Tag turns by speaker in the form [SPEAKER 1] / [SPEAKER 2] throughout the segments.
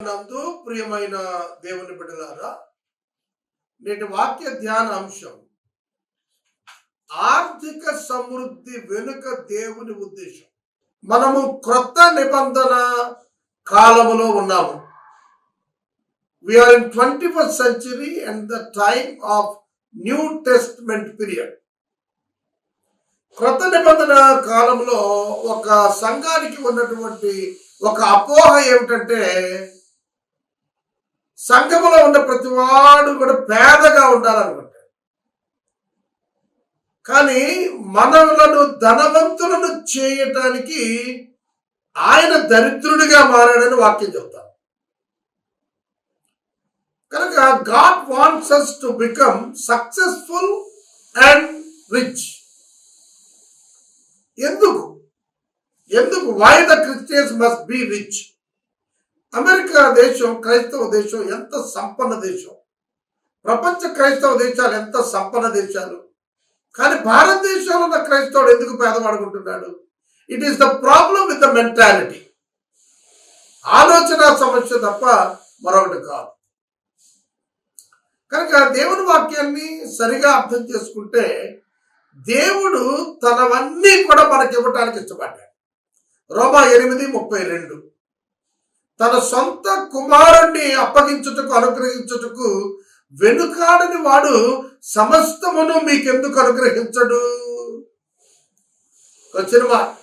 [SPEAKER 1] నందు ప్రియమైన దేవుని బిడ్డలారా నేటి వాక్య ధ్యాన అంశం ఆర్థిక సమృద్ధి వెనుక దేవుని ఉద్దేశం. మనము క్రొత్త నిబంధన కాలములో ఉన్నాము. We are in twenty first century and the time of new testament period క్రొత్త నిబంధన కాలంలో ఒక సంఘానికి ఉన్నటువంటి ఒక అపోహ ఏమిటంటే సంఘములో ఉన్న ప్రతి వాడు కూడా పేదగా ఉండాలనుకుంటాడు. కానీ మనలను ధనవంతులను చేయటానికి ఆయన దరిద్రుడిగా మారాడని వాక్యం చెప్తాను కనుక God wants us to become successful and rich ఎందుకు? ఎందుకు? Why the Christians must be rich America దేశం క్రైస్తవ దేశం ఎంత సంపన్న దేశం? ప్రపంచ క్రైస్తవ దేశాలు ఎంత సంపన్న దేశాలు? కానీ భారతదేశంలో ఉన్న క్రైస్తవుడు ఎందుకు పేదవాడుకుంటున్నాడు? It is the problem with the mentality ఆలోచన సమస్య తప్ప మరొకటి కాదు. కనుక దేవుని వాక్యాన్ని సరిగా అర్థం చేసుకుంటే దేవుడు తనవన్నీ కూడా మనకి ఇవ్వటానికి ఇష్టపడ్డాడు. రోమా ఎనిమిది ముప్పై రెండు. తన సొంత కుమారుణ్ణి అప్పగించుటకు అనుగ్రహించుటకు వెనుకాడని వాడు సమస్తమును మీకెందుకు అనుగ్రహించడు? వచ్చిన సమస్తము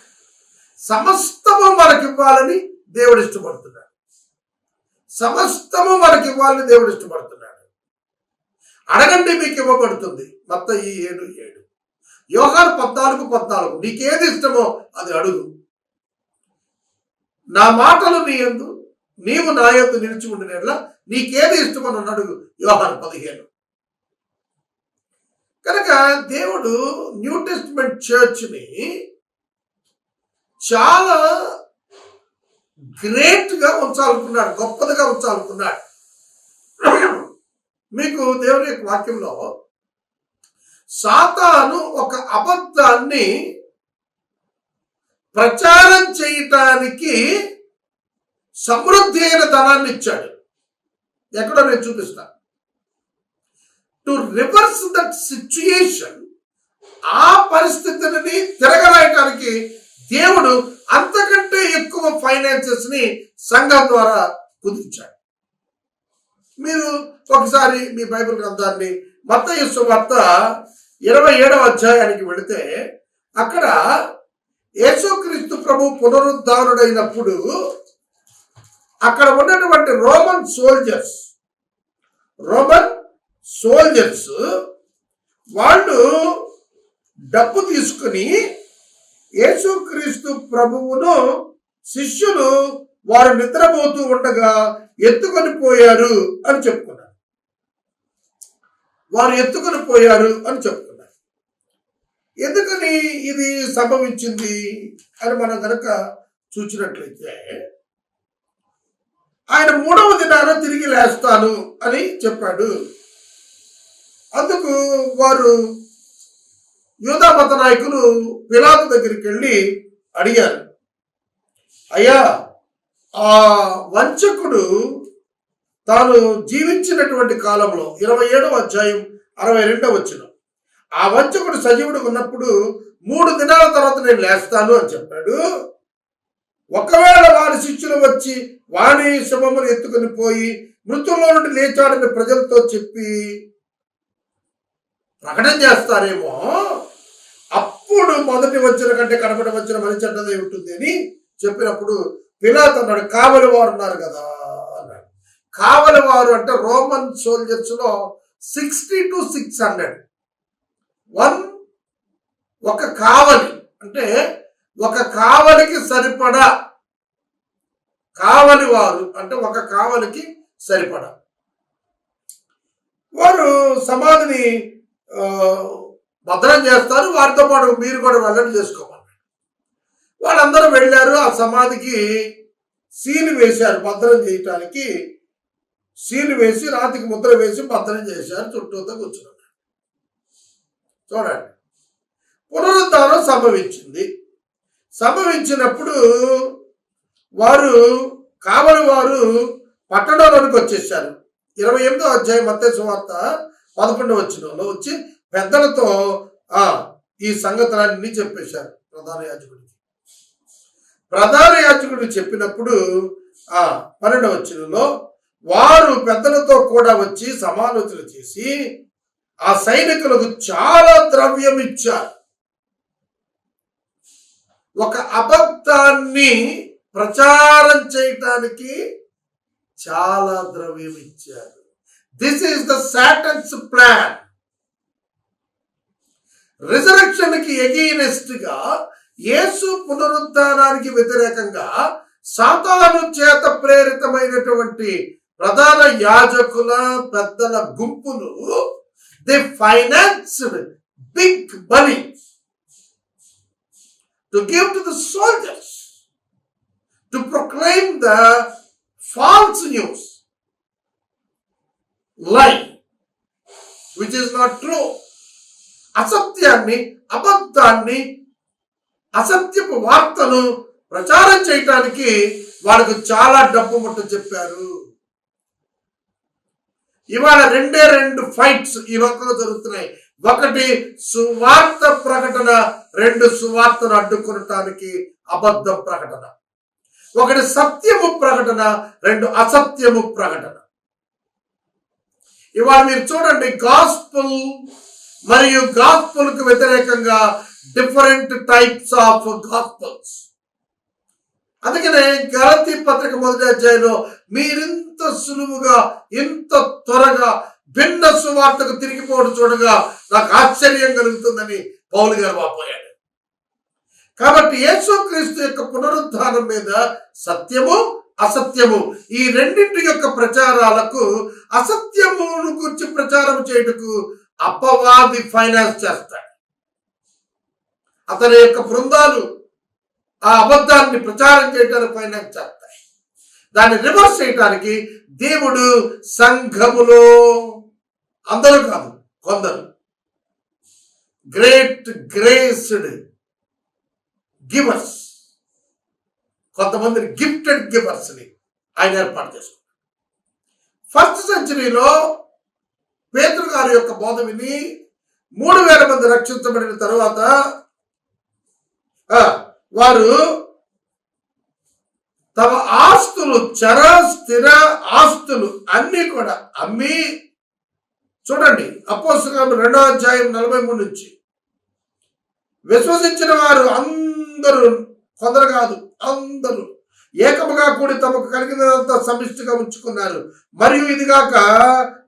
[SPEAKER 1] సమస్తము మనకివ్వాలని దేవుడు ఇష్టపడుతున్నాడు. సమస్తము మనకి ఇవ్వాలని దేవుడు ఇష్టపడుతున్నాడు. అడగండి మీకు ఇవ్వబడుతుంది మొత్తం ఈ ఏడు ఏడు. యోగాలు పద్నాలుగు పద్నాలుగు. నీకేది ఇష్టమో అది అడుగు. నా మాటలు నీ ఎందు నీవు నా యొక్క నిలిచి ఉండినట్ల నీకేది ఇష్టమో నన్ను అడుగు. యోహాను పదిహేను. కనుక దేవుడు న్యూ టెస్ట్మెంట్ చర్చ్ని చాలా గ్రేట్గా ఉంచాలనుకున్నాడు గొప్పదిగా ఉంచాలనుకున్నాడు. మీకు దేవుని యొక్క వాక్యంలో సాతాను ఒక అబద్ధాన్ని ప్రచారం చేయటానికి సమృద్ధి అయిన ధనాన్ని ఇచ్చాడు. ఎక్కడో నేను చూపిస్తా. టు రివర్స్ దట్ సిచ్యుయేషన్ ఆ పరిస్థితిని తిరగరాయటానికి దేవుడు అంతకంటే ఎక్కువ ఫైనాన్సెస్ని సంఘం ద్వారా కుదించాడు. మీరు ఒకసారి మీ బైబిల్ గ్రంథాన్ని మత వార్త ఇరవై ఏడవ అధ్యాయానికి వెళితే అక్కడ యేసుక్రీస్తు ప్రభు పునరుద్ధారుడైనప్పుడు అక్కడ ఉన్నటువంటి రోమన్ సోల్జర్స్ రోమన్ సోల్జర్స్ వాళ్ళు డబ్బు తీసుకుని యేసుక్రీస్తు ప్రభువును శిష్యులు వారు నిద్రపోతూ ఉండగా ఎత్తుకొని పోయారు అని చెప్పుకున్నారు. వారు ఎత్తుకొని పోయారు అని చెప్పుకున్నారు. ఎందుకని ఇది సంభవించింది అని మనం కనుక చూసినట్లయితే ఆయన మూడవ దినాన తిరిగి లేస్తాను అని చెప్పాడు. అందుకు వారు యూదా మత నాయకులు పిలాతు దగ్గరికి వెళ్ళి అడిగారు అయ్యా ఆ వంచకుడు తాను జీవించినటువంటి కాలంలో ఇరవై ఏడవ అధ్యాయం అరవై రెండవ వచ్చిన ఆ వంచకుడు సజీవుడు ఉన్నప్పుడు మూడు దినాల తర్వాత నేను లేస్తాను అని చెప్పాడు. ఒకవేళ వారి శిష్యులు వచ్చి వాణి శుభములు ఎత్తుకుని పోయి మృతుల్లో నుండి లేచాడని ప్రజలతో చెప్పి ప్రకటన చేస్తారేమో. అప్పుడు మొదటి వచ్చిన కంటే కడపటి వచ్చిన మనిషి అన్నది ఉంటుంది అని చెప్పినప్పుడు పిలాత్ అన్నాడు కావలి వారు ఉన్నారు కదా అన్నాడు. కావలి వారు అంటే Roman సోల్జర్స్లో sixty two six hundred one ఒక కావలి అంటే ఒక కావలికి సరిపడా కావలి వారు అంటే ఒక కావలికి సరిపడా. వారు సమాధిని భద్రం చేస్తారు. వారితో పాటు మీరు కూడా వెళ్ళడం చేసుకోమన్నారు. వాళ్ళందరూ వెళ్ళారు. ఆ సమాధికి సీలు వేశారు భద్రం చేయటానికి. సీలు వేసి రాతికి ముద్ర వేసి భద్రం చేశారు. చుట్టూతో కూర్చున్నారు. చూడండి. పునరుద్ధానం సంభవించింది. సంభవించినప్పుడు వారు కావలి వారు పట్టణంలోనికి వచ్చేసారు ఇరవై ఎనిమిదో అధ్యాయం మత్తే సువార్త పదకొండవ వచ్చినలో వచ్చి పెద్దలతో ఆ ఈ సంగతులన్నీ చెప్పేశారు ప్రధాన యాజకుడికి. ప్రధాన యాజకుడు చెప్పినప్పుడు ఆ పన్నెండవ వచ్చినలో వారు పెద్దలతో కూడా వచ్చి సమాలోచన చేసి ఆ సైనికులకు చాలా ద్రవ్యం ఇచ్చారు. ఒక అబద్ధాన్ని ప్రచారం చేయటానికి చాలా ద్రవ్యం ఇచ్చారు. This is the Satan's plan రిజరక్షన్కి ఎగెయినెస్ట్గా యేసు పునరుద్ధానానికి వ్యతిరేకంగా సాతాను చేత ప్రేరితమైనటువంటి ప్రధాన యాజకుల పెద్దల గుంపులు the financed big money to give to the soldiers to proclaim the false news lie, which is not true అసత్యాన్ని అబద్ధాన్ని అసత్యపు వార్తను ప్రచారం చేయటానికి వాళ్ళకు చాలా డబ్బు ముట్ట చెప్పారు. ఇవాళ రెండే రెండు ఫైట్స్ ఈ లోకంలో జరుగుతున్నాయి. ఒకటి సువార్త ప్రకటన రెండు సువార్తను అడ్డుకునటానికి అబద్ధ ప్రకటన. ఒకటి సత్యము ప్రకటన రెండు అసత్యము ప్రకటన. ఇవాళ మీరు చూడండి గాస్పుల్ మరియు గాస్పుల్కు వ్యతిరేకంగా డిఫరెంట్ టైప్స్ ఆఫ్ గాస్పుల్స్ అందుకనే గలతి పత్రిక మొదటి అధ్యాయంలో మీరింత సులువుగా ఇంత త్వరగా భిన్న సువార్తకు తిరిగిపోవడం చూడగా నాకు ఆశ్చర్యం కలుగుతుందని పౌలు గారు వాపోయాడు. కాబట్టి యేసుక్రీస్తు యొక్క పునరుద్ధానం మీద సత్యము అసత్యము ఈ రెండింటి యొక్క ప్రచారాలకు అసత్యమును గురించి ప్రచారం చేయుటకు అపవాది ఫైనాన్స్ చేస్తాడు. అతని యొక్క బృందాలు ఆ అబద్ధాన్ని ప్రచారం చేయడానికి ఫైనాన్స్ చేస్తాయి. దాన్ని రివర్స్ చేయడానికి దేవుడు సంఘములో అందరూ కాదు కొందరు. గ్రేట్ గ్రేస్డ్ గివర్స్ కొంతమందిని గిఫ్టెడ్ గివర్స్ని ఆయన ఏర్పాటు చేసుకున్నారు. ఫస్ట్ సెంచరీలో పేదరు గారి యొక్క బోధ విని మూడు వేల మంది రక్షించబడిన తరువాత వారు తమ ఆస్తులు చర స్థిర ఆస్తులు అన్ని కూడా అమ్మి చూడండి అపోస్తలం రెండో అధ్యాయం నలభై మూడు నుంచి. విశ్వసించిన వారు అందరూ కొందరు కాదు అందరూ ఏకముగా కూడి తమకు కలిగినంత సమిష్టిగా ఉంచుకున్నారు. మరియు ఇదిగాక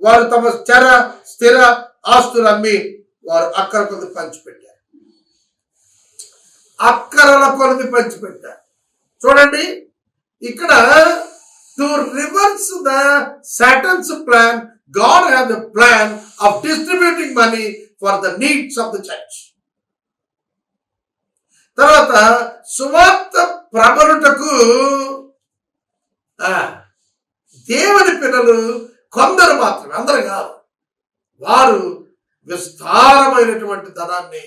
[SPEAKER 1] వారు తమ చర స్థిర ఆస్తులు అమ్మి వారు అక్కర కొద్ది పంచిపెట్టారు. అక్కరల కొలది పంచిపెట్టారు. చూడండి ఇక్కడ to reverse the Satan's plan God have the plan of distributing money for the needs of the church తర్వాత సువార్త ప్రబరుటకు దేవుని పిల్లలు కొందరు మాత్రమే అందరు కాదు. వారు విస్తారమైనటువంటి ధనాన్ని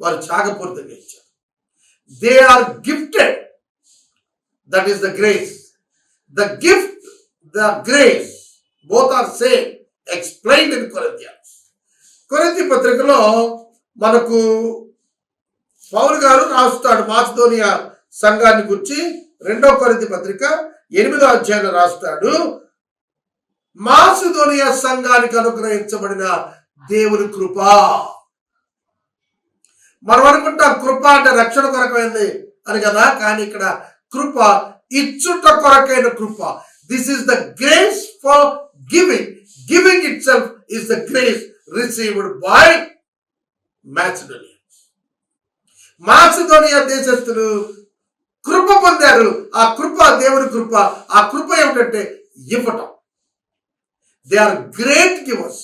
[SPEAKER 1] వారు త్యాగపూరితంగా ఇచ్చారు they are gifted that is the grace the gift the grace both are same explain in Corinthians కొరింథీ పత్రికలో మనకు పౌలు గారు రాస్తాడు మాస్దోనియా సంఘాన్ని గురించి. రెండో కొరింథీ పత్రిక ఎనిమిదో అధ్యాయంలో రాస్తాడు మాసిదోనియా సంఘానికి అనుగ్రహించబడిన దేవుని కృప. మనం అనుకుంటాం కృప అంటే రక్షణ కొరకమైంది అని కదా కానీ ఇక్కడ కృప ఇచ్చుట కొరకైన కృప. This is the grace for giving giving itself is the grace received by Macedonia Macedonia దేశస్థులు కృప పొందారు. ఆ కృప దేవుని కృప ఆ కృప ఏమిటంటే ఇవ్వటం. They are great givers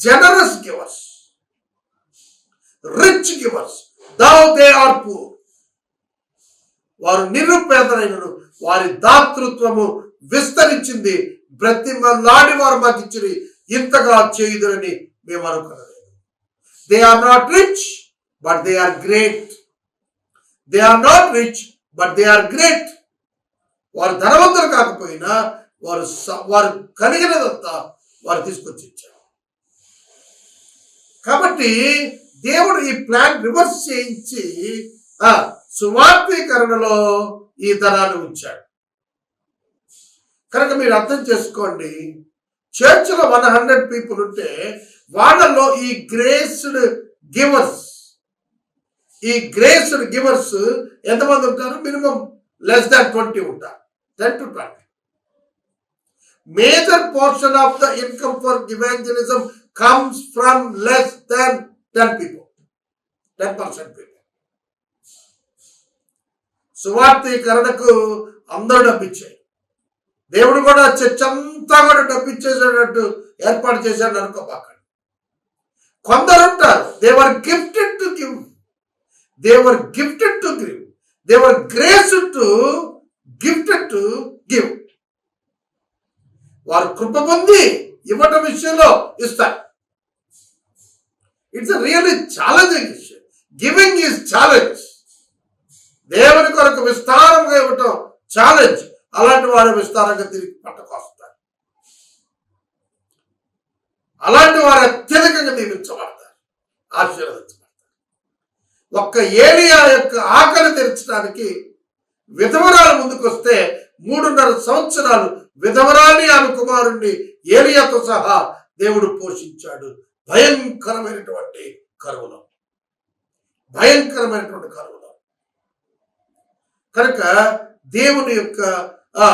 [SPEAKER 1] generous givers rich givers though they are poor వారు నిరుపేదలైనను వారి దాతృత్వము విస్తరించింది బ్రతిమలాడి వారు మాకు ఇచ్చిన ఇంతగా చేయుదురని మేము అనుకున్నది. They are not rich but they are great they are not rich but they are great వారు ధనవంతులు కాకపోయినా వారు స- వారు కలిగినదంతా వారు తీసుకొచ్చి ఇచ్చారు. కాబట్టి దేవుడు ఈ ప్లాన్ రివర్స్ చేయించి సువార్థీకరణలో ఈ ధనాన్ని ఉంచాడు. కనుక మీరు అర్థం చేసుకోండి. చర్చ్లో వన్ హండ్రెడ్ పీపుల్ ఉంటే వాళ్ళలో ఈ గ్రేస్డ్ గివర్స్ ఈ గ్రేస్డ్ గివర్స్ ఎంతమంది ఉంటారు? మినిమం లెస్ దాన్ ట్వంటీ ఉంటారు. Ten to twenty major portion of the income for evangelism comes from less than ten people. Ten percent people. సువార్థీకరణకు అందరూ డబ్బిచ్చాయి దేవుడు కూడా చర్చ అంతా కూడా డబ్బిచ్చేసేటట్టు ఏర్పాటు చేశాడు అనుకోబాకండి కొందరు ఉంటారు they are gifted to give they are gifted to give they are grace to gifted to give వారు కృప పొంది ఇవ్వటం విషయంలో ఇస్తారు. It's really challenging issue giving is challenge దేవుని కొరకు విస్తారంగా ఇవ్వటం ఛాలెంజ్ అలాంటి వారు విస్తారంగా తిరిగి పట్టుకొస్తారు అలాంటి వారు అత్యధికంగా దీవించబడతారు. ఆశీర్వదించబడతారు. ఒక్క ఏలియా యొక్క ఆకలి తెరచడానికి విధవరాలు ముందుకొస్తే మూడున్నర సంవత్సరాలు విధవరాన్ని ఆమె కుమారుణ్ణి ఏలియాతో సహా దేవుడు పోషించాడు. భయంకరమైనటువంటి కరువులో. భయంకరమైనటువంటి కరువులో. కనుక దేవుని యొక్క ఆ,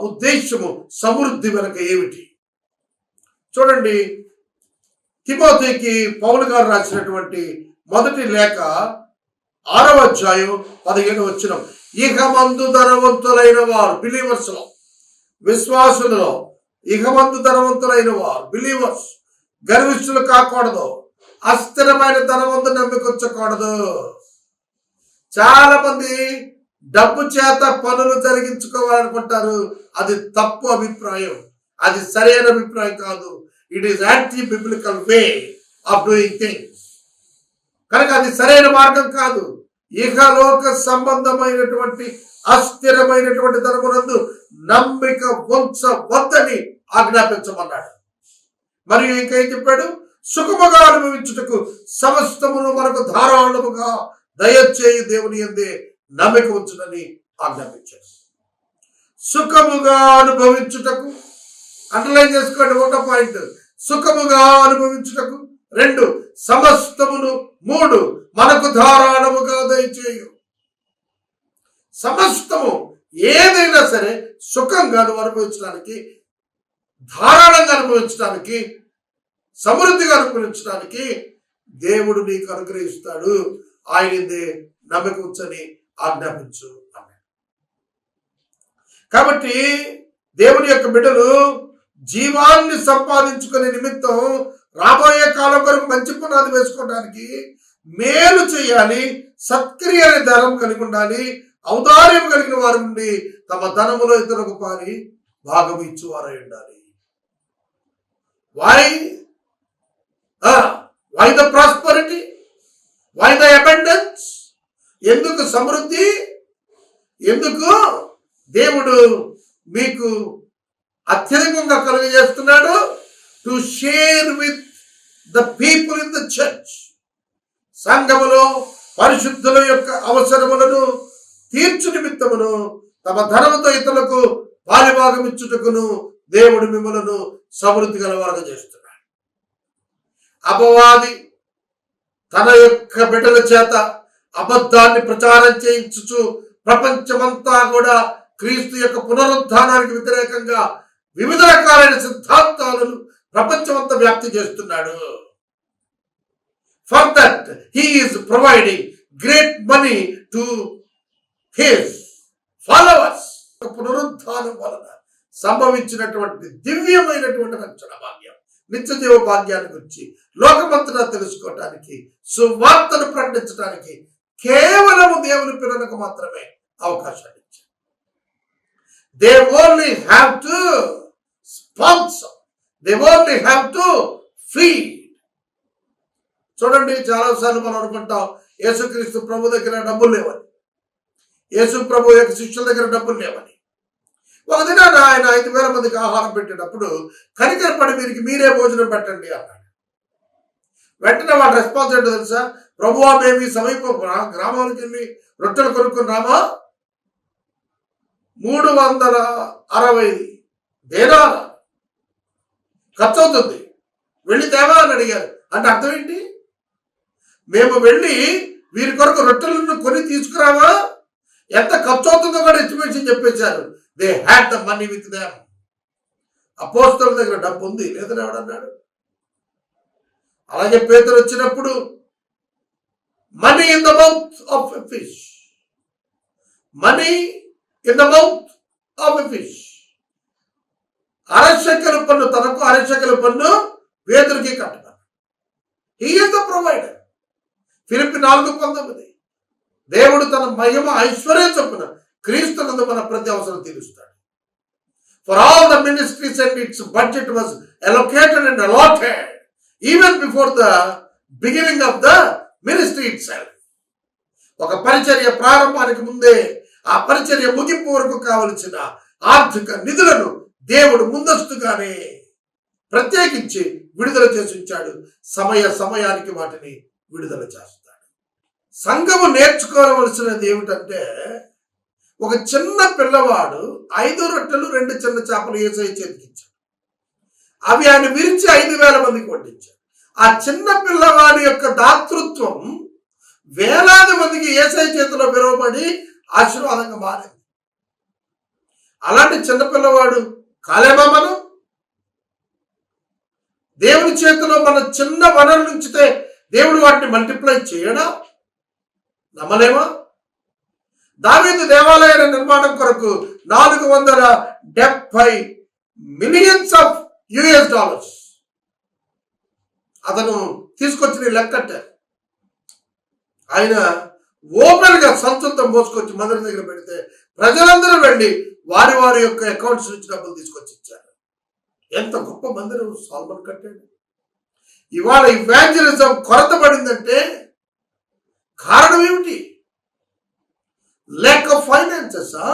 [SPEAKER 1] ఉద్దేశము సమృద్ధి వెనక ఏమిటి? చూడండి తిమోతికి పౌలు గారు రాసినటువంటి మొదటి లేఖ ఆరవ అధ్యాయం పదిహేను వచ్చిన. ఇక మందు ధనవంతులైన వారు బిలీవర్స్లో విశ్వాసులలో ఇక మందు ధనవంతులైన వారు బిలీవర్స్ గర్విష్ఠులు కాకూడదు అస్థిరమైన ధనవంతు నమ్మికొచ్చకూడదు చాలా మంది డబ్బు చేత పనులు జరిగించుకోవాలనుకుంటారు. అది తప్పు అభిప్రాయం. అది సరైన అభిప్రాయం కాదు. It is anti biblical way of doing things కనుక అది సరైన మార్గం కాదు. ఇహలోక సంబంధమైనటువంటి అస్థిరమైనటువంటి ధనమునందు నమ్మిక ఉంచవద్దని ఆజ్ఞాపించమన్నాడు. మరియు ఇంకేం చెప్పాడు? సుఖముగా అనుభవించుటకు సమస్తమును మనకు ధారాళముగా దయచేయి దేవుని ఎందే నమ్మిక ఉంచునని ఆజ్ఞాపించాడు సుఖముగా అనుభవించుటకు అండర్లైన్ చేసుకోండి ఒకటో పాయింట్ సుఖముగా అనుభవించుటకు రెండు సమస్తమును మూడు మనకు ధారాళముగా దయచేయు. సమస్తము ఏదైనా సరే సుఖంగా నువ్వు అనుభవించడానికి ధారాళంగా అనుభవించడానికి సమృద్ధిగా అనుభవించడానికి దేవుడు నీకు అనుగ్రహిస్తాడు. ఆయనదే నమ్మకం ఉంచని ఆజ్ఞాపించు. అన్నాడు కాబట్టి దేవుని యొక్క బిడ్డలు జీవాన్ని సంపాదించుకునే నిమిత్తం రాబోయే కాలం కొరకు మంచి పునాది వేసుకోవడానికి మేలు చేయాలి సత్క్రియ అనే ధనం కలిగి ఉండాలి ఔదార్యం కలిగిన వారి నుండి తమ ధనములో ఇతరులకు పారి భాగం ఇచ్చేవారై ఉండాలి. Why why the prosperity why the abundance ఎందుకు సమృద్ధి? ఎందుకు దేవుడు మీకు అత్యధికంగా కలుగజేస్తున్నాడు? To share with the people in the church సంఘములో పరిశుద్ధుల యొక్క అవసరములను తీర్చు నిమిత్తమును తమ ధనముతో ఇతరులకు పాలిభాగం ఇచ్చుటకును దేవుడు మిమ్మలను సమృద్ధి గలవారుగా చేస్తున్నాడు. అపవాది తన యొక్క బిడ్డల చేత అబద్ధాన్ని ప్రచారం చేయించుచు ప్రపంచమంతా కూడా క్రీస్తు యొక్క పునరుద్ధానానికి వ్యతిరేకంగా వివిధ రకాలైన సిద్ధాంతాలను ప్రపంచమంతా వ్యాప్తి చేస్తున్నాడు. For that he is providing great money to his followers పునరుద్ధానం వలన సంభవించినటువంటి దివ్యమైనటువంటి రక్షణ భాగ్యం నిత్యదేవ భాగ్యాన్ని గురించి లోకమంతటా తెలుసుకోవటానికి సువార్తను ప్రకటించడానికి కేవలము దేవుని పిల్లలకు మాత్రమే అవకాశాన్ని ఇచ్చారు. They only have to sponsor they only have to feed చూడండి చాలాసార్లు మనం అనుకుంటాం యేసుక్రీస్తు ప్రభు దగ్గర డబ్బులు లేవని. యేసు ప్రభు యొక్క శిష్యుల దగ్గర డబ్బులు లేవని. ఒక దినాన ఆయన ఐదు వేల మందికి ఆహారం పెట్టేటప్పుడు కనికరపడి వీరికి మీరే భోజనం పెట్టండి అన్నాడు. వెంటనే వాళ్ళ రెస్పాన్స్ ఏంటో తెలుసా? ప్రభువా మేము ఈ సమీప గ్రామానికి వెళ్ళి రొట్టెలు కొనుక్కున్నామా మూడు వందల అరవై దేనాల. ఖర్చు అవుతుంది వెళ్ళి తేవా అని అడిగారు. అంటే అర్థం ఏంటి? మేము వెళ్ళి వీరి కొరకు రొట్టెలను కొని తీసుకురావా ఎంత ఖర్చు అవుతుందో కూడా ఎస్టిమేషన్ చెప్పేశారు. They had the money with them అపోస్తుల దగ్గర డబ్బు ఉంది లేదని ఎవడన్నాడు అలాగే పేదలు వచ్చినప్పుడు money in the mouth of a fish money in the mouth of a fish అరశకల పన్ను తనకు అరశకల పన్ను వేదరికి కట్టడం. ఈజ్ ద ప్రొవైడర్ ఫిలిపి నాలుగు పంతొమ్మిది. దేవుడు తన మహిమ ఐశ్వర్యం చొప్పున క్రీస్తునందు మన ప్రతి అవసరం తీరుస్తాడు. For all the ministries and its budget was allocated and allotted even before the beginning of the ministry it ఒక పరిచర్య ప్రారంభానికి ముందే ఆ పరిచర్య ముగింపు వరకు కావలసిన ఆర్థిక నిధులను దేవుడు ముందస్తుగానే ప్రత్యేకించి విడుదల చేసి ఉంచాడు. సమయ సమయానికి వాటిని విడుదల చేస్తాడు. సంఘము నేర్చుకోవలసినది ఏమిటంటే ఒక చిన్న పిల్లవాడు ఐదు రొట్టెలు రెండు చిన్న చేపలు ఏసై చేతికిచ్చాడు. అవి ఆయన విరిచి ఐదు వేల మందికి వడ్డించాడు. ఆ చిన్న పిల్లవాడి యొక్క దాతృత్వం వేలాది మందికి ఏసై చేతిలో పిలువబడి ఆశీర్వాదంగా మారింది. అలాంటి చిన్నపిల్లవాడు కాలేమా మనం దేవుని చేతిలో మన చిన్న వనరులు ఉంచితే దేవుడు వాటిని మల్టిప్లై చేయడా? నమ్మలేమా? దావీదు దేవాలయాల నిర్మాణం కొరకు నాలుగు వందల డెబ్బై మిలియన్స్ ఆఫ్ యుఎస్ డాలర్స్. అతను తీసుకొచ్చిన లెక్కట్టారు ఆయన ఓపెన్గా సంచులతో మోసుకొచ్చి మందిరం దగ్గర పెడితే ప్రజలందరూ వెళ్ళి వారి వారి యొక్క అకౌంట్స్ నుంచి డబ్బులు తీసుకొచ్చి ఇచ్చారు. ఎంత గొప్ప మందిరం సాల్మన్ కట్టాడు ఇవాళ ఇవాంజలిజం కొరత పడిందంటే కారణం ఏమిటి? లేక్ ఆఫ్ ఫైనాన్సెసా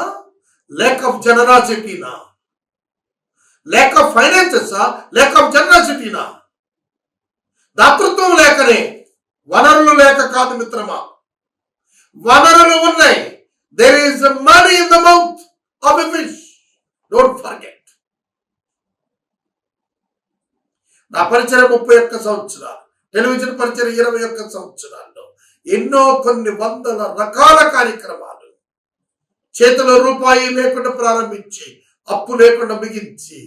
[SPEAKER 1] లేక్ ఆఫ్ జనరాసిటీనా లేక్ ఆఫ్ ఫైనాన్సెసా లేక్ ఆఫ్ జనరాసిటీనా దాతృత్వం లేకనే వనరులు లేక కాదు మిత్రమా? వనరులు ఉన్నాయి. There is money in the mouth of a fish don't forget నా పరిచయం ముప్పై ఒక్క సంవత్సరాలు. టెలివిజన్ పరిచయం ఇరవై ఒక్క సంవత్సరాల్లో ఎన్నో కొన్ని వందల రకాల కార్యక్రమాలు. చేతిలో రూపాయి లేకుండా ప్రారంభించి అప్పు లేకుండా మిగిల్చి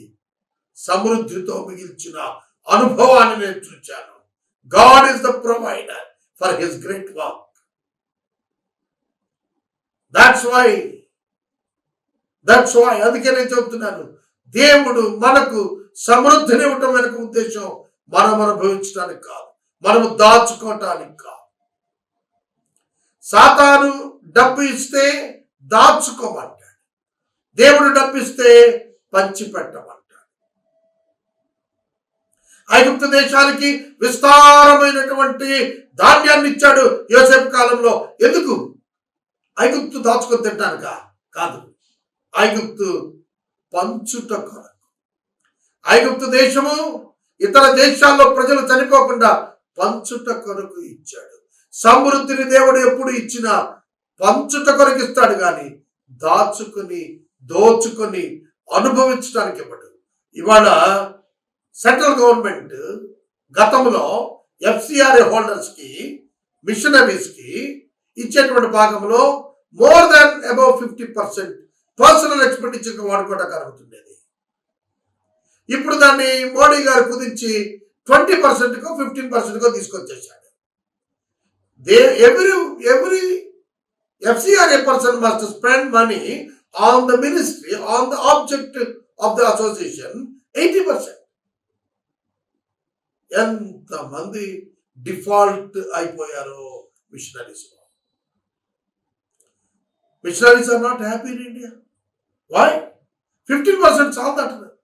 [SPEAKER 1] సమృద్ధితో మిగిల్చిన అనుభవాన్ని నేను చూచాను. God is the provider for his great work that's why that's why అందుకే నేను చెబుతున్నాను దేవుడు మనకు సమృద్ధిని ఇవ్వటం వెనక ఉద్దేశం మనం అనుభవించడానికి కాదు. మనము దాచుకోవటానికి కాదు. సాతాను డబ్బు ఇస్తే దాచుకోమంటాడు. దేవుడు డబ్బు ఇస్తే పంచిపెట్టమంటాడు. ఐగుప్తు దేశానికి విస్తారమైనటువంటి ధాన్యాన్ని ఇచ్చాడు యోసేపు కాలంలో. ఎందుకు? ఐగుప్తు దాచుకొని తింటానుక? కాదు. ఐగుప్తు పంచుట కొరకు. ఐగుప్తు దేశము ఇతర దేశాల్లో ప్రజలు చనిపోకుండా పంచుట కొరకు ఇచ్చాడు. సమృద్ధిని దేవుడు ఎప్పుడు ఇచ్చినా పంచుట కొరకు ఇస్తాడు కానీ దాచుకొని దోచుకొని అనుభవించడానికి ఇవ్వడు. ఇవాళ సెంట్రల్ గవర్నమెంట్ గతంలో ఎఫ్సిఆర్ఏ హోల్డర్స్కి మిషనరీస్కి ఇచ్చేటువంటి భాగంలో more than above fifty percent personal expenditure వాడుకోవడానికి అరుగుతుండేది ఇప్పుడు దాన్ని మోడీ గారు కుదించి ట్వంటీ పర్సెంట్కో ఫిఫ్టీన్ పర్సెంట్కో తీసుకొచ్చేసాడు they every every FCRA person must spend money on the ministry on the object of the association eighty percent. ఎంతమంది default అయిపోయారో missionaries missionaries are not happy in India. Why fifteen percent చాలు అంటున్నారు.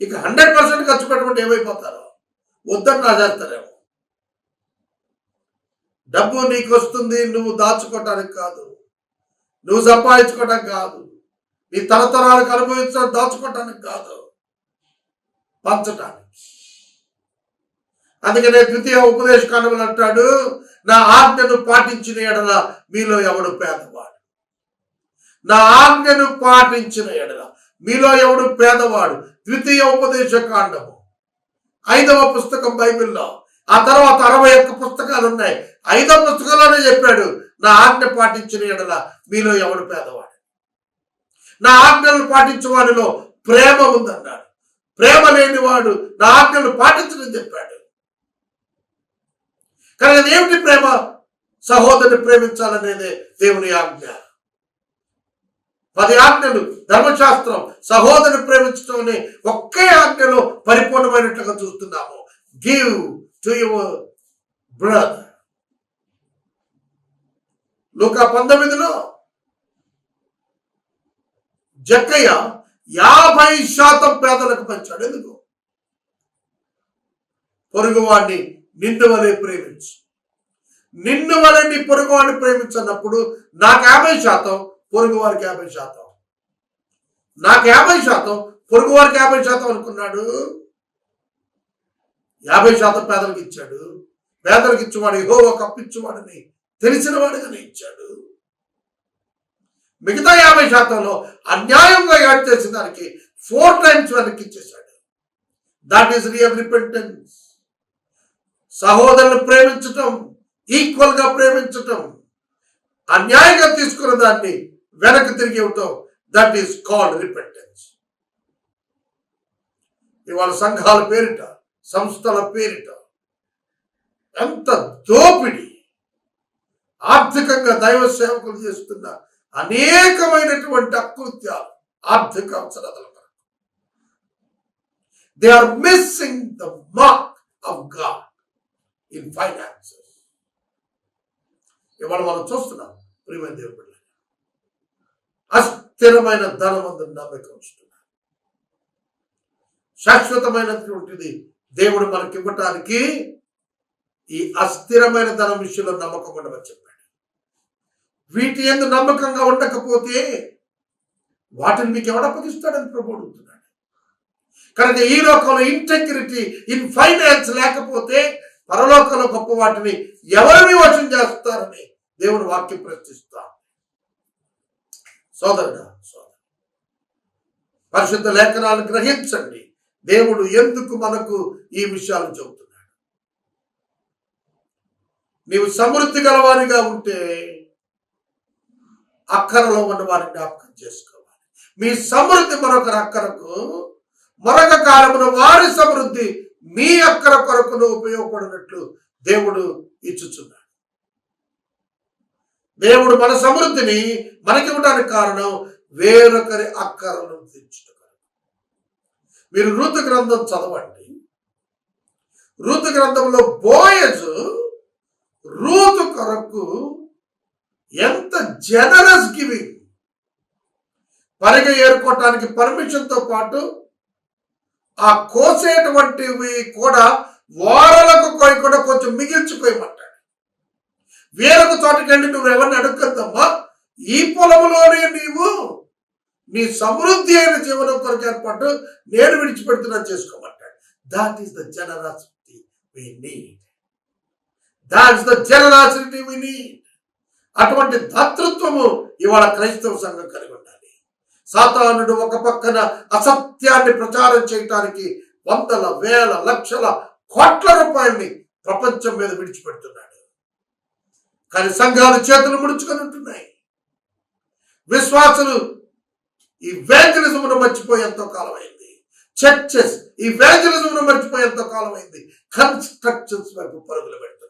[SPEAKER 1] ఇక hundred percent ఖర్చు పెట్టమంటే ఏమైపోతారో? వద్దని రాజేస్తారేమో డబ్బు నీకు వస్తుంది నువ్వు దాచుకోవటానికి కాదు. నువ్వు సంపాదించుకోవటానికి కాదు. నీ తరతరాలకు అనుభవించడం దాచుకోవటానికి కాదు. పంచటానికి. అందుకనే ద్వితీయ ఉపదేశ అంటాడు నా ఆజ్ఞను పాటించిన ఎడల మీలో ఎవడు పేదవాడు? నా ఆజ్ఞను పాటించిన ఎడల మీలో ఎవడు పేదవాడు? ద్వితీయ ఉపదేశ కాండము ఐదవ పుస్తకం బైబిల్లో ఆ తర్వాత అరవై ఒక్క పుస్తకాలు ఉన్నాయి. ఐదవ పుస్తకంలోనే చెప్పాడు నా ఆజ్ఞ పాటించిన ఎడల మీలో ఎవడు పేదవాడు? నా ఆజ్ఞలు పాటించే వాడిలో ప్రేమ ఉందన్నాడు. ప్రేమ లేనివాడు నా ఆజ్ఞలు పాటించడం చెప్పాడు. కానీ అది ఏమిటి ప్రేమ సహోదరుని ప్రేమించాలనేదే దేవుని ఆజ్ఞ. పది ఆజ్ఞలు ధర్మశాస్త్రం సహోదరుని ప్రేమించడం అనే ఒకే ఆజ్ఞలో పరిపూర్ణమైనట్లుగా చూస్తున్నాము. గివ్ టు యువర్ బ్రదర్ లూకా పంతొమ్మిదిలో జక్కయ్య యాభై శాతం పేదలకు పంచాడు. ఎందుకు? పొరుగువాడిని నిన్ను వలె ప్రేమించు. నిన్ను వలె నీ పొరుగువాడిని ప్రేమించన్నప్పుడు నాకు యాభై శాతం పొరుగువారికి యాభై శాతం. నాకు యాభై శాతం పొరుగువారికి యాభై శాతం అనుకున్నాడు. యాభై శాతం పేదలకు ఇచ్చాడు. పేదలకు ఇచ్చేవాడు ఏదో ఒక అప్పిచ్చేవాడని తెలిసిన వాడిగానే ఇచ్చాడు. మిగతా యాభై శాతంలో అన్యాయంగా యాడ్ చేసిన దానికి ఫోర్ టైమ్స్ వెనక్కి ఇచ్చేశాడు. దాట్ ఈస్ రియల్ రిపెంటెన్స్ సహోదరులు ప్రేమించటం ఈక్వల్గా ప్రేమించటం అన్యాయంగా తీసుకున్న దాన్ని వెనక్కి తిరిగి ఇవ్వటం దట్ ఈస్ కాల్డ్ రిపెంటెన్స్ ఇవాళ సంఘాల పేరిట సంస్థల పేరిట ఎంత దోపిడి ఆర్థికంగా దైవ సేవకులు చేస్తున్న అనేకమైనటువంటి అకృత్యాలు ఆర్థిక అవసరతల కొరకు they are missing the mark of God in finances ఇవాళ మనం చూస్తున్నాం ప్రియమైన దేవుడు అస్థిరమైన ధనమందు నమ్మకం ఉంచుతున్నారు. శాశ్వతమైనటువంటిది దేవుడు మనకి ఇవ్వటానికి ఈ అస్థిరమైన ధనం విషయంలో నమ్మకం ఉండమని చెప్పాడు. వీటి ఎందు నమ్మకంగా ఉండకపోతే వాటిని మీకు ఎవడు అప్పగిస్తాడని ప్రభు అడుగుతున్నాడు కనుక ఈ లోకంలో ఇంటెగ్రిటీ ఇన్ ఫైనాన్స్ లేకపోతే పరలోకంలో గొప్ప వాటిని ఎవరిని వశం చేస్తారని దేవుని వాక్యం ప్రశ్నిస్తా సోదరుడా సోదరు పరిశుద్ధ లేఖనాలు గ్రహించండి. దేవుడు ఎందుకు మనకు ఈ విషయాలు చెబుతున్నాడు? నీవు సమృద్ధి గలవారిగా ఉంటే అక్కరలో ఉన్న వారిని జ్ఞాపకం చేసుకోవాలి. మీ సమృద్ధి మరొకరు అక్కరకు మరొక కాలమున వారి సమృద్ధి మీ అక్కర కొరకును ఉపయోగపడినట్లు దేవుడు ఇచ్చుచున్నాడు. దేవుడు మన సమృద్ధిని మనకివ్వడానికి కారణం వేరొకరి అక్కరను తీర్చుట మీరు ఋతు గ్రంథం చదవండి. ఋతు గ్రంథంలో బోయజు రూతు కొరకు ఎంత జనరస్ గివింగ్ పరిగ ఏరుకోవటానికి పర్మిషన్తో పాటు ఆ కోసేటువంటివి కూడా వారలకు కోయి కూడా కొంచెం మిగిల్చిపోయమంటాడు. వేరొక చోటకి నువ్వు ఎవరిని అడుగుద్దమ్మా ఈ పొలంలోనే నీవు నీ సమృద్ధి అయిన జీవనం కొరకు ఏర్పాటు నేను విడిచిపెడుతున్నా చేసుకోమంటాడు. That is the generosity we need that is the generosity we need అటువంటి దాతృత్వము ఇవాళ క్రైస్తవ సంఘం కలిగి ఉండాలి. సాతానుడు ఒక పక్కన అసత్యాన్ని ప్రచారం చేయటానికి వందల వేల లక్షల కోట్ల రూపాయల్ని ప్రపంచం మీద విడిచిపెడుతున్నాడు. కానీ సంఘాలు చేతులు ముడుచుకొని ఉంటున్నాయి. విశ్వాసులు ఈ వేంజలిజమును మర్చిపోయేంతో కాలమైంది. చర్చెస్ ఈ వేంజలిజమును మర్చిపోయేంతో కాలమైంది. కన్స్ట్రక్షన్స్ వైపు పరుగులు పెడుతున్నారు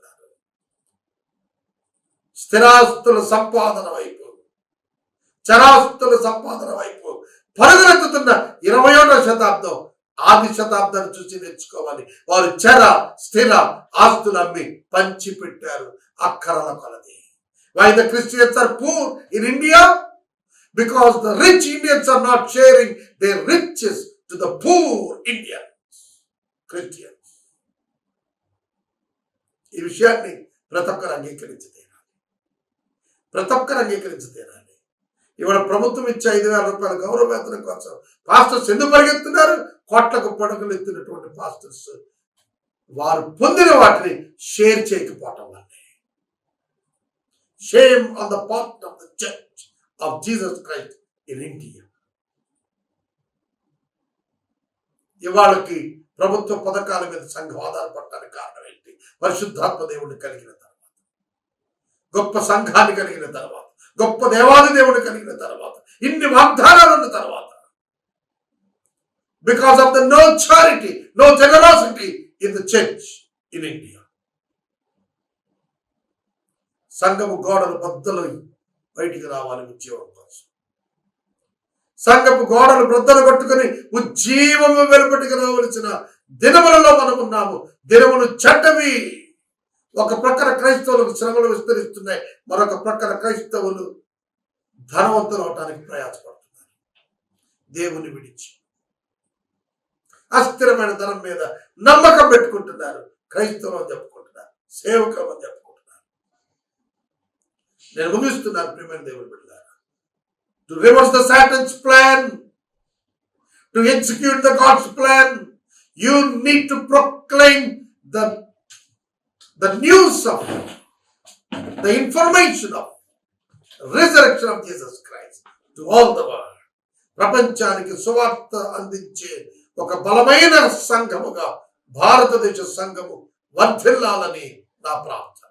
[SPEAKER 1] స్థిరాస్తుల సంపాదన వైపు. చరాస్తుల సంపాదన వైపు. పరుగులెత్తుతున్న ఇరవై ఒకటో శతాబ్దం ఆది శతాబ్దాన్ని చూసి నేర్చుకోవాలి. వారు చర స్థిర ఆస్తులు అమ్మి పంచిపెట్టారు. అక్కరల కొలది. Why the Christians are poor in India because the rich Indians are not sharing they riches to the poor Indian Christians ఈ విషయాన్ని ప్రతి ఒక్కరు అంగీకరించదే ప్రతి ఒక్కరు అంగీకరించి తీరాలి ఇవాళ ప్రభుత్వం ఇచ్చే ఐదు వేల రూపాయల గౌరవ వేతనం కోసం పాస్టర్స్ ఎందుకు పరిగెత్తున్నారు? కోట్లకు పడకలు ఎత్తినటువంటి పాస్టర్స్. వారు పొందిన వాటిని షేర్ చేయకపోవటం వల్లే. Shame on the part of the church of Jesus Christ in India ఇవాళకి ప్రభుత్వ పథకాల మీద సంఘం ఆధారపడటానికి కారణం ఏంటి? పరిశుద్ధాత్మ దేవుడిని కలిగిన గొప్ప సంఘాన్ని కలిగిన తర్వాత గొప్ప దేవాది దేవుడు కలిగిన తర్వాత ఇన్ని వాగ్దానాలు ఉన్న తర్వాత because of the no charity no generosity in the church in India సంఘము గోడలు బద్దలు బయటికి రావాలి ఉద్యోగం కోసం. సంఘపు గోడలు బ్రద్దలు కొట్టుకుని ఉజ్జీవము వెలుపటికి రావలసిన దినములలో మనం ఉన్నాము దినములు చెడ్డవి. ఒక ప్రక్కన క్రైస్తవులకు శ్రమలు విస్తరిస్తున్నాయి మరొక ప్రక్కన క్రైస్తవులు ధనవంతులు అవటానికి ప్రయాసపడుతున్నారు. దేవుని విడిచి. అస్థిరమైన ధనం మీద నమ్మకం పెట్టుకుంటున్నారు క్రైస్తవం అని చెప్పుకుంటున్నారు సేవకం అని చెప్పుకుంటున్నారు. నేను ముగిస్తున్నాను ప్రియమైన దేవుని బిడ్డారా to reverse the Satan's plan to execute the God's plan you need to proclaim the the news of the information of resurrection of Jesus Christ to all the world. ప్రపంచానికి సువార్త అందించే ఒక బలమైన సంఘముగా భారతదేశ సంఘము వర్ధిల్లాలని నా ప్రార్థన